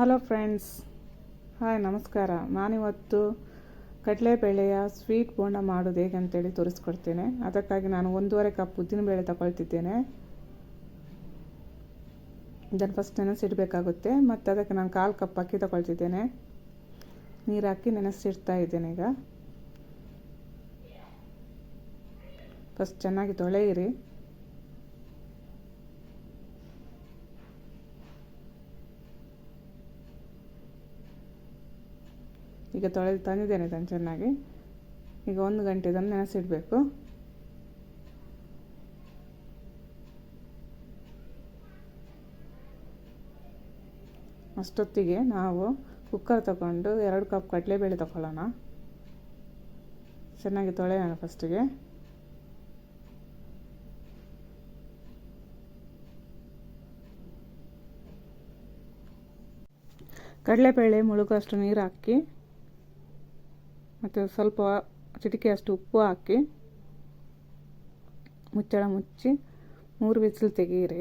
Hello friends. Hi, ನಮಸ್ಕಾರ. ನಾನಿವತ್ತು ಕಡಲೆಬೇಳೆಯ sweet bonda ಮಾಡೋದು ಹೇಗೆ ಅಂತೇಳಿ ತೋರಿಸ್ಕೊಡ್ತೇನೆ. ಅದಕ್ಕಾಗಿ ನಾನು ಒಂದೂವರೆ ಕಪ್ ಉದ್ದಿನಬೇಳೆ ತಗೊಳ್ತಿದ್ದೇನೆ. ಇದನ್ನು ಫಸ್ಟ್ ನೆನೆಸಿಡಬೇಕಾಗುತ್ತೆ. ಮತ್ತು ಅದಕ್ಕೆ ನಾನು ಕಾಲು ಕಪ್ ಅಕ್ಕಿ ತಗೊಳ್ತಿದ್ದೇನೆ. ನೀರು ಹಾಕಿ ನೆನೆಸಿಡ್ತಾ ಇದ್ದೇನೆ ಈಗ. ಫಸ್ಟ್ ಚೆನ್ನಾಗಿ ತೊಳೆಯಿರಿ. ಈಗ ತೊಳೆದು ತಂದಿದ್ದೇನೆ ತಾನು ಚೆನ್ನಾಗಿ. ಈಗ ಒಂದು ಗಂಟೆ ಇದನ್ನು ನೆನೆಸಿಡಬೇಕು. ಅಷ್ಟೊತ್ತಿಗೆ ನಾವು ಕುಕ್ಕರ್ ತಗೊಂಡು ಎರಡು ಕಪ್ ಕಡಲೆಬೇಳೆ ತಗೊಳ್ಳೋಣ ಚೆನ್ನಾಗಿ ತೊಳೆಯೋಣ ಫಸ್ಟಿಗೆ ಕಡಲೆಬೇಳೆ ಮುಳುಗುವಷ್ಟು ನೀರು ಹಾಕಿ ಮತ್ತು ಸ್ವಲ್ಪ ಚಿಟಿಕೆಯಷ್ಟು ಉಪ್ಪು ಹಾಕಿ ಮುಚ್ಚಳ ಮುಚ್ಚಿ ಮೂರು ಬಿಸಿಲು ತೆಗೀರಿ.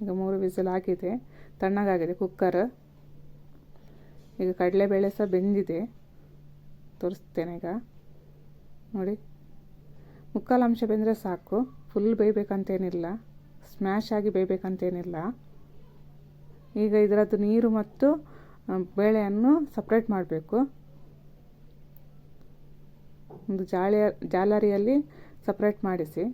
ಈಗ ಮೂರು ಬಿಸಿಲು ಹಾಕಿದೆ ತಣ್ಣಗಾಗಿದೆ ಕುಕ್ಕರ್ ಈಗ ಕಡಲೆಬೇಳೆ ಸಹ ಬೆಂದಿದೆ. ತೋರಿಸ್ತೇನೆ ಈಗ. ನೋಡಿ. ಮುಕ್ಕಾಲು ಅಂಶ ಬೆಂದರೆ ಸಾಕು. ಫುಲ್ ಬೇಯಬೇಕಂತೇನಿಲ್ಲ. ಸ್ಮ್ಯಾಶ್ ಆಗಿ ಬೇಯಬೇಕಂತೇನಿಲ್ಲ. ಈಗ ಇದರದ್ದು ನೀರು ಮತ್ತು ಬೇಳೆಯನ್ನು ಸಪ್ರೇಟ್ ಮಾಡಬೇಕು. ಒಂದು ಜಾಳಿಯ ಜಾಲರಿಯಲ್ಲಿ ಸಪ್ರೇಟ್ ಮಾಡಿಸಿ.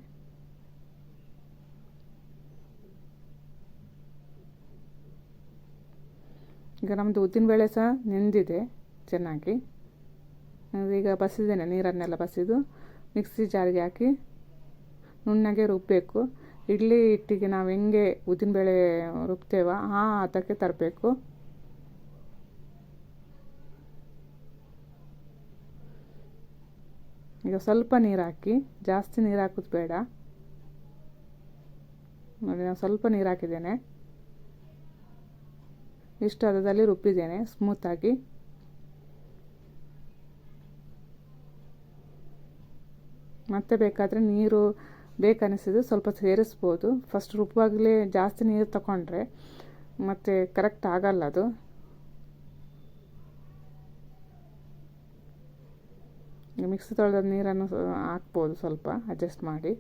ಈಗ ನಮ್ಮದು ಉದ್ದಿನಬೇಳೆ ಸಹ ನೆಂದಿದೆ ಚೆನ್ನಾಗಿ. ಈಗ ಬಸಿದ್ದೇನೆ, ನೀರನ್ನೆಲ್ಲ ಬಸಿದು, ಮಿಕ್ಸಿ ಜಾರಿಗೆ ಹಾಕಿ, ನುಣ್ಣಗೆ ರುಬ್ಬಬೇಕು ಇಡ್ಲಿ ಹಿಟ್ಟಿಗೆ ನಾವು ಹೆಂಗೆ ಉದ್ದಿನಬೇಳೆ ರುಬ್ತೇವ ಆ ಹದಕ್ಕೆ ತರಬೇಕು. ಈಗ ಸ್ವಲ್ಪ ನೀರು ಹಾಕಿ, ಜಾಸ್ತಿ ನೀರು ಹಾಕೋದು ಬೇಡ. ನೋಡಿ, ನಾನು ಸ್ವಲ್ಪ ನೀರು ಹಾಕಿದ್ದೇನೆ. ಇಷ್ಟು ಹದದಲ್ಲಿ ರುಬ್ಬಿದ್ದೇನೆ ಸ್ಮೂತಾಗಿ ಮತ್ತೆ ಬೇಕಾದರೆ ನೀರು ಬೇಕನ್ನಿಸಿದ್ರೆ ಸ್ವಲ್ಪ ಸೇರಿಸ್ಬೋದು. ಫಸ್ಟ್ ರುಬ್ಬುವಾಗಲೇ ಜಾಸ್ತಿ ನೀರು ತಗೊಂಡ್ರೆ ಮತ್ತು ಕರೆಕ್ಟ್ ಆಗಲ್ಲ ಅದು. ಮಿಕ್ಸಿ ತೊಳೆದ ನೀರನ್ನು ಹಾಕ್ಬೋದು ಸ್ವಲ್ಪ ಅಡ್ಜಸ್ಟ್ ಮಾಡಿ.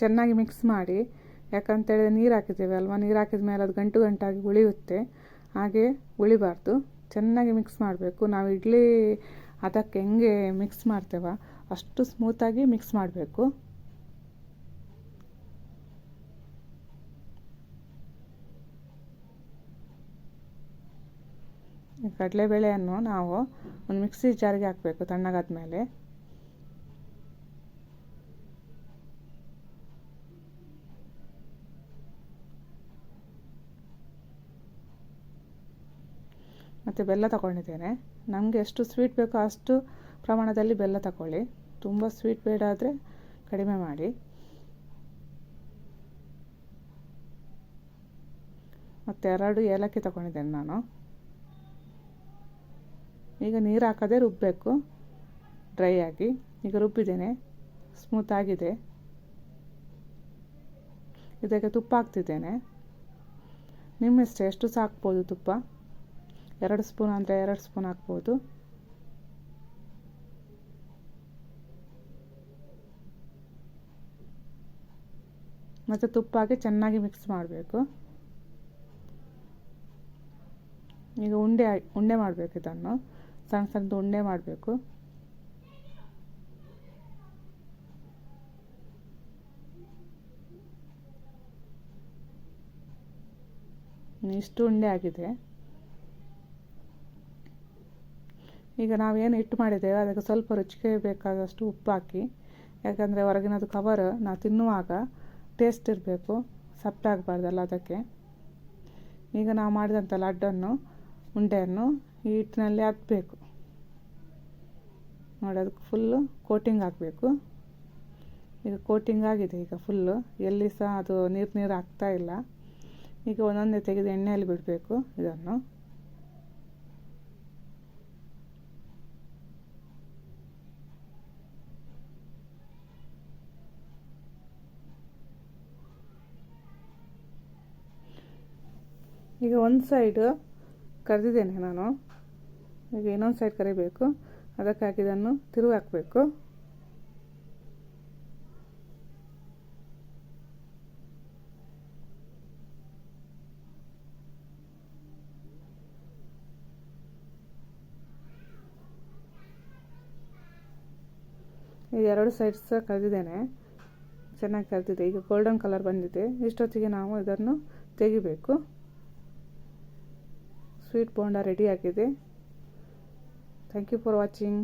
ಚೆನ್ನಾಗಿ ಮಿಕ್ಸ್ ಮಾಡಿ, ಯಾಕಂತೇಳಿದ್ರೆ ನೀರು ಹಾಕಿದ್ದೇವೆ ಅಲ್ವಾ? ನೀರು ಹಾಕಿದ ಮೇಲೆ ಅದು ಗಂಟು ಗಂಟಾಗಿ ಉಳಿಯುತ್ತೆ. ಹಾಗೆ ಉಳಿಬಾರ್ದು. ಚೆನ್ನಾಗಿ ಮಿಕ್ಸ್ ಮಾಡಬೇಕು. ನಾವು ಇಡ್ಲಿ ಅದಕ್ಕೆ ಹೆಂಗೆ ಮಿಕ್ಸ್ ಮಾಡ್ತೇವ? ಅಷ್ಟು ಸ್ಮೂತಾಗಿ ಮಿಕ್ಸ್ ಮಾಡಬೇಕು. ಕಡಲೆಬೇಳೆಯನ್ನು ನಾವು ಒಂದು ಮಿಕ್ಸಿ ಜಾರಿಗೆ ಹಾಕಬೇಕು ತಣ್ಣಗಾದ ಮೇಲೆ ಮತ್ತು ಬೆಲ್ಲ ತಗೊಂಡಿದ್ದೇನೆ. ನಮಗೆ ಎಷ್ಟು ಸ್ವೀಟ್ ಬೇಕೋ ಅಷ್ಟು ಪ್ರಮಾಣದಲ್ಲಿ ಬೆಲ್ಲ ತಗೊಳ್ಳಿ. ತುಂಬ ಸ್ವೀಟ್ ಬೇಡ ಆದರೆ ಕಡಿಮೆ ಮಾಡಿ. ಮತ್ತು ಎರಡು ಏಲಕ್ಕಿ ತಗೊಂಡಿದ್ದೇನೆ ನಾನು. ಈಗ ನೀರು ಹಾಕದೆ ರುಬ್ಬಬೇಕು ಡ್ರೈ ಆಗಿ. ಈಗ ರುಬ್ಬಿದ್ದೇನೆ. ಸ್ಮೂತ್ ಆಗಿದೆ. ಇದಕ್ಕೆ ತುಪ್ಪ ಹಾಕ್ತಿದ್ದೇನೆ. ನಿಮ್ಮಿಷ್ಟ ಎಷ್ಟು ಸಾಕ್ಬೋದು ತುಪ್ಪ? ಎರಡು ಸ್ಪೂನ್ ಅಂದರೆ ಎರಡು ಸ್ಪೂನ್ ಹಾಕ್ಬೋದು. ಮತ್ತು ತುಪ್ಪ ಹಾಕಿ ಚೆನ್ನಾಗಿ ಮಿಕ್ಸ್ ಮಾಡಬೇಕು. ಈಗ ಉಂಡೆ ಉಂಡೆ ಮಾಡಬೇಕು ಇದನ್ನು. ಸಣ್ಣ ಸಣ್ಣದು ಉಂಡೆ ಮಾಡಬೇಕು. ಇಷ್ಟು ಉಂಡೆ ಆಗಿದೆ. ಈಗ ನಾವೇನು ಹಿಟ್ಟು ಮಾಡಿದ್ದೇವೆ, ಅದಕ್ಕೆ ಸ್ವಲ್ಪ ರುಚಿಗೆ ಬೇಕಾದಷ್ಟು ಉಪ್ಪು ಹಾಕಿ, ಯಾಕಂದರೆ ಹೊರಗಿನದು ಕವರ್ ನಾವು ತಿನ್ನುವಾಗ ಟೇಸ್ಟ್ ಇರಬೇಕು, ಸಪ್ಪೆ ಅದಕ್ಕೆ. ಈಗ ನಾವು ಮಾಡಿದಂಥ ಲಡ್ಡನ್ನು, ಉಂಡೆಯನ್ನು ಈ ಹಿಟ್ಟಿನಲ್ಲಿ ಹಾಕಬೇಕು. ನೋಡಿ, ಅದಕ್ಕೆ ಫುಲ್ಲು ಕೋಟಿಂಗ್ ಹಾಕಬೇಕು. ಈಗ ಕೋಟಿಂಗ್ ಆಗಿದೆ, ಈಗ ಫುಲ್ಲು ಎಲ್ಲಿ ಸಹ ಅದು ನೀರು ನೀರು ಆಗ್ತಾ ಇಲ್ಲ. ಈಗ ಒಂದೊಂದೇ ತೆಗೆದು ಎಣ್ಣೆಯಲ್ಲಿ ಬಿಡಬೇಕು ಇದನ್ನು. ಈಗ ಒಂದು ಸೈಡು ಕರೆದಿದ್ದೇನೆ ನಾನು. ಈಗ ಇನ್ನೊಂದು ಸೈಡ್ ಕರಿಬೇಕು. ಅದಕ್ಕಾಗಿ ಇದನ್ನು ತಿರುವು ಹಾಕಬೇಕು. ಈಗ ಎರಡು ಸೈಡ್ಸ್ ಸಹ ಕರೆದಿದ್ದೇನೆ. ಚೆನ್ನಾಗಿ ಕರೆದಿದೆ. ಈಗ ಗೋಲ್ಡನ್ ಕಲರ್ ಬಂದಿದೆ. ಇಷ್ಟೊತ್ತಿಗೆ ನಾವು ಇದನ್ನು ತೆಗಿಬೇಕು. ಸ್ವೀಟ್ ಬೋಂಡ ರೆಡಿ ಆಗಿದೆ. Thank you for watching